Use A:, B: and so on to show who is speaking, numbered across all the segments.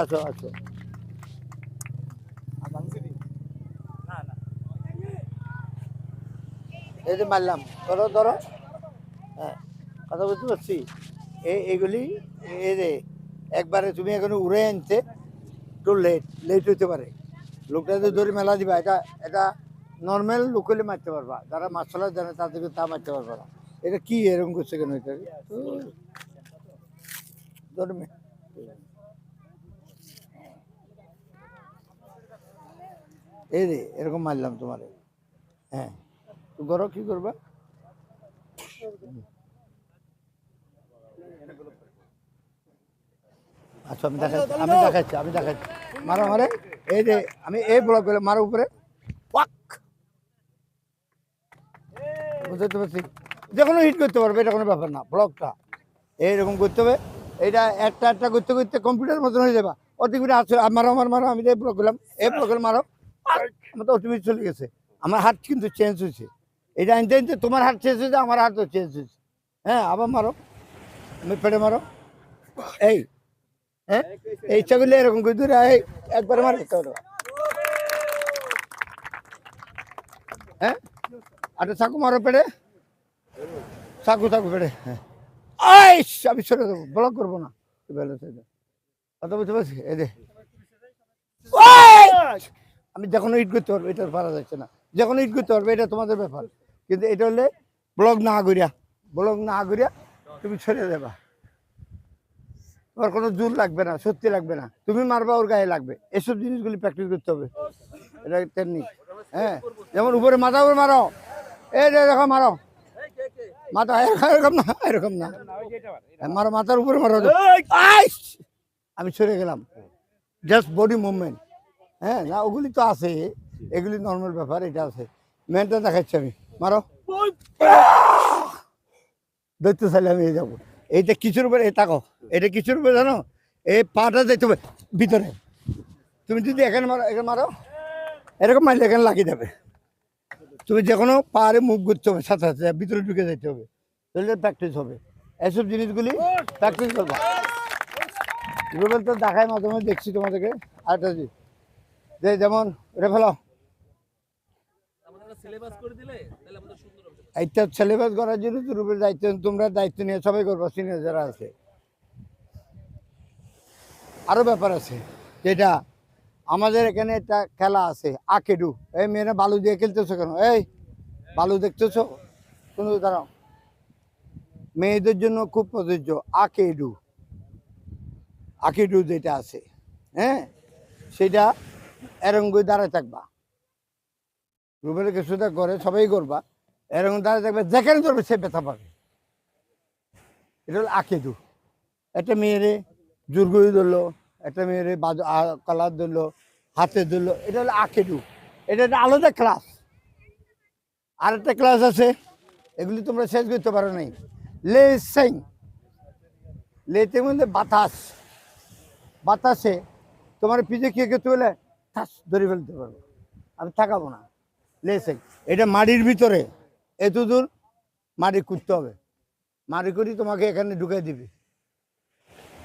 A: আসো আসো। এই যে মারলাম, ধরো ধরো। হ্যাঁ কথা বুঝতে পারছি? এই এগুলি এই যে, একবারে তুমি এখানে উড়ে আনতে একটু লেট লেট হতে পারে। লোকটা যদি ধরে মেলা দিবা, এটা এটা নর্মাল লোক মারতে পারবা। যারা মাছলা জানে তাদেরকে তা মারতে পারবা না। এটা কি এরকম করছে কেন এটা? ধরে এই রে এরকম মারলাম তোমারে। হ্যাঁ। তো করো কি করবা? আচ্ছা আমি দেখাচ্ছি আমি দেখাচ্ছি আমি দেখাচ্ছি। মারো মারে এই যে আমি এই ব্লক করে মারো উপরে। পাক বুঝতে পারছি? যে কোনো হিট করতে পারবে এটা কোনো ব্যাপার না ব্লকটা এইরকম করতে হবে। এটা একটা একটা করতে করতে কম্পিউটার মতন হয়ে যাবে। অতিমিটা আছে মারো আমার মারো আমি এই ব্লক করলাম এই ব্লক করে মারো! আমার তো অতিমিট চলে গেছে। আমার হাত কিন্তু চেঞ্জ হয়েছে। এটা আনতে আনতে তোমার হাত চেঞ্জ হয়েছে আমার হাতও চেঞ্জ হয়েছে। হ্যাঁ আবার মারো। আমি পেটে মারো। এই হ্যাঁ এই ইচ্ছাগুলো এরকম করে দূরে এই একবার মার। হ্যাঁ আচ্ছা চাকু মারো পেড়ে চাকু চাকু পেড়ে হ্যাঁ। আইস আমি সরে দেবো ব্লক করব না। বেলা কথা বুঝতে পারছি? এই যে ওই! আমি যখন ইট করতে পারব এটা পারা যাচ্ছে না। যখন ইট করতে পারবে এটা তোমাদের ব্যাপার। কিন্তু এটা হলে ব্লক না করিয়া ব্লক না করিয়া তুমি ছেড়ে দেবা। তোমার কোনো জোর লাগবে না সত্যি লাগবে না। তুমি মারবা ওর গায়ে লাগবে। এসব জিনিসগুলি প্র্যাকটিস করতে হবে। এটা টেকনিক হ্যাঁ যেমন উপরে মাথা উপরে মারো। এই দেখো মারো। মাথা এরকম না এরকম না। হ্যাঁ, মারো মাথার উপরে মারো! আমি সরে গেলাম। জাস্ট বডি মুভমেন্ট হ্যাঁ না, ওগুলি তো আছে। এগুলি নর্মাল ব্যাপার, এটা আছে। মেনটা দেখাচ্ছি আমি। মারো। দৈত্য চাইলে আমি যাব। এইটা কিছুর উপরে তাকো এটা কিছুর উপরে জানো? এই পাটা দেখতে হবে ভিতরে। তুমি যদি এখানে মারো এখানে মারো। এরকম মারলে এখানে লাগিয়ে যাবে। তুমি যে কোনো পাহাড়ে মুখ ঘুরতে হবে, সাথে সাথে ভিতরে ঢুকে যেতে হবে। তাহলে প্র্যাকটিস হবে। এসব জিনিসগুলি প্র্যাকটিস করবা। তো দেখায় মাঝে দেখছি তোমাদেরকে। আরেকটা যে যেমন এটা ফেলো। এইটা সিলেবাস করার জন্য রুবেল দায়িত্ব তোমরা দায়িত্ব নিয়ে সবাই করব সিনিয়র যারা আছে। আরও ব্যাপার আছে যেটা আমাদের এখানে একটা খেলা আছে আকেডু। এই মেয়েরা বালু দিয়ে খেলতেছো কেন? এই বালু দেখতেছো? কোনো দাঁড়াও। মেয়েদের জন্য খুব প্রযোজ্য আকেডু। আকেডু যেটা আছে হ্যাঁ? সেটা এরঙ্গুই দাঁড়ায় থাকবা। রুবেল কিছুটা করে, সবাই করবা। এরকম দাঁড়িয়ে থাকবে, যেখানে ধরবে সে ব্যথা পাবে। এটা হলো আকেদু। একটা মেয়েরে জুরগুই ধরলো, একটা মেয়েরে বাজ কলার ধরলো, হাতে ধরলো, এটা হলো আকেদু। এটা একটা আলাদা ক্লাস আর একটা ক্লাস আছে, এগুলি তোমরা শেষ করতে পারো নাই। লে সেং লেতে মধ্যে বাতাস। বাতাসে তোমার পিছে কে কে তুলে ঠাস ধরে ফেলতে পারব। আমি থাকাবো না। লেসেং। এটা মাটির ভিতরে। এত দূর মাটি কুদতে হবে। মাটি করি তোমাকে এখানে ঢুকে দিবে।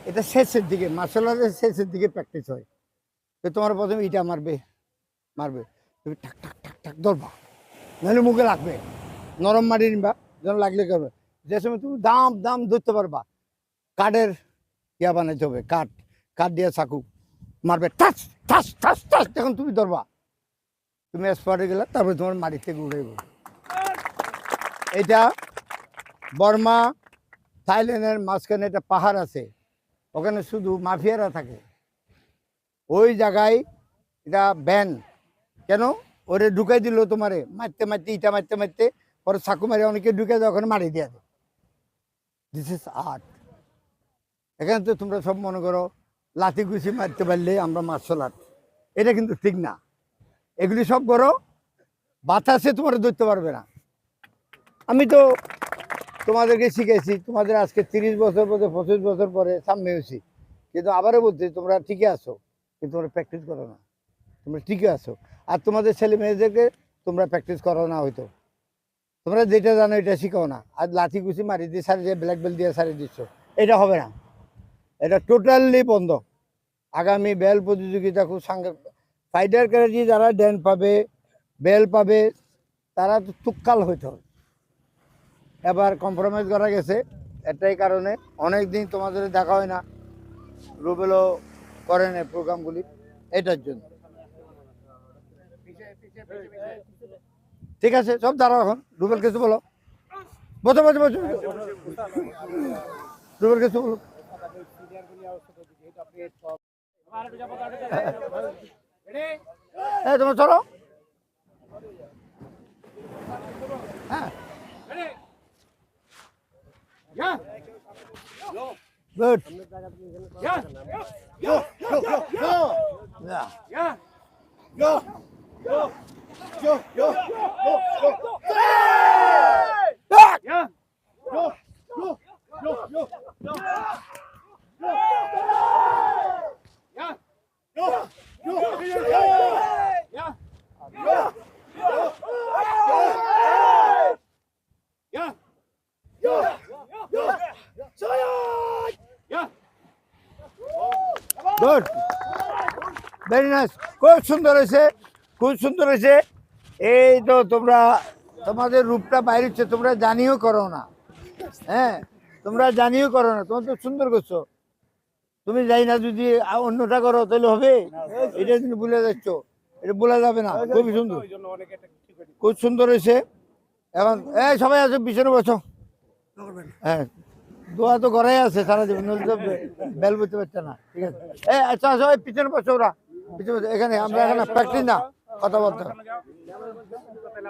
A: এটা শেষের দিকে। মার্শাল আর্টের শেষের দিকে প্র্যাকটিস হয়। তো তোমার প্রথমে ইটা মারবে। মারবে। তুমি ঠাক ঠাক ঠাক ঠাক ধরবা। নাহলে মুখে লাগবে। নরম মাটি নিবা। যেন লাগলে করবে। যে সময় তুমি দাম দাম ধরতে পারবা। কাঠের ইয়া বানাইতে হবে। কাঠ কাঠ দিয়ে চাকু। মারবে, ঠাস ঠাস ঠাস ঠাস যখন তুমি ধরবা। তুমি এক্সপার্টে গেলে তারপরে তোমার মাটি থেকে উঠে গেলো। এটা বর্মা, থাইল্যান্ডের মাঝখানে একটা পাহাড় আছে, ওখানে শুধু মাফিয়ারা থাকে। ওই জায়গায় এটা ব্যান কেন? ওরে ঢুকাই দিল তোমারে, মারতে মারতে, ইটা মারতে মারতে, পরে চাকু মারে অনেকে ঢুকে দেয় ওখানে মারি দিয়ে দেয়। দিস ইজ আর্ট এখানে তো তোমরা সব মনে করো লাঠি গুছি মারতে পারলে আমরা মার্শাল আর্ট। এটা কিন্তু ঠিক না। এগুলি সব করো, বাতাসে তোমার ধরতে পারবে না। আমি তো তোমাদেরকে শিখেছি, তোমাদের আজকে তিরিশ বছর পরে, পঁচিশ বছর পরে সামনে হয়েছি। কিন্তু আবারও বলছি, তোমরা ঠিকই আছো, কিন্তু তোমরা প্র্যাকটিস করো না। তোমরা ঠিকই আছো। আর তোমাদের ছেলে মেয়েদেরকে তোমরা প্র্যাকটিস করো না হয়তো। তোমরা যেটা জানো, এটা শিখাও না। আর লাঠি গুছি মারি দিয়ে সারি দিয়ে ব্ল্যাক বেল্ট দিয়ে সারি দিচ্ছ। এটা হবে না। এটা টোটালি বন্ধ। আগামী বেল প্রতিযোগিতা খুব সাংঘা ফাইটার ক্যারেজি যারা ড্যান পাবে বেল পাবে, তারা তো তুক্কাল হইতে হবে। এবার কম্প্রোমাইজ করা গেছে, এটাই কারণে অনেক দিন তোমাদের দেখা হয় না। রুবেলও করেন এই প্রোগ্রামগুলি এটার জন্য। ঠিক আছে, সব দাঁড়াও এখন। রুবেল কিছু বলো। বসো বসো বসো। রুবেল কিছু বলো। এই তোমার চলো হ্যাঁ গুড Good very nice খুব সুন্দর হয়েছে। খুব সুন্দর হয়েছে। এই তো তোমরা, তোমাদের রূপটা বাইরে হচ্ছে, তোমরা জানিও করো না। হ্যাঁ তোমরা জানিও করো না। তোমার তো সুন্দর করছ। তুমি যাই না যদি অন্যটা করো তাহলে হবে? এটা তুমি ভুলে যাচ্ছ। এটা বলা যাবে না। খুবই সুন্দর। খুব সুন্দর হয়েছে। এখন এই সবাই আছে, পিছনে বসো। হ্যাঁ। দোয়া তো ঘরে আছে সারা জীবন বেল বুঝতে পারছে না। ঠিক আছে। এই আচ্ছা সবাই পিছনে বসো ওরা। পিছনে এখানে, আমরা এখানে প্র্যাকটিস না। কথাবার্তা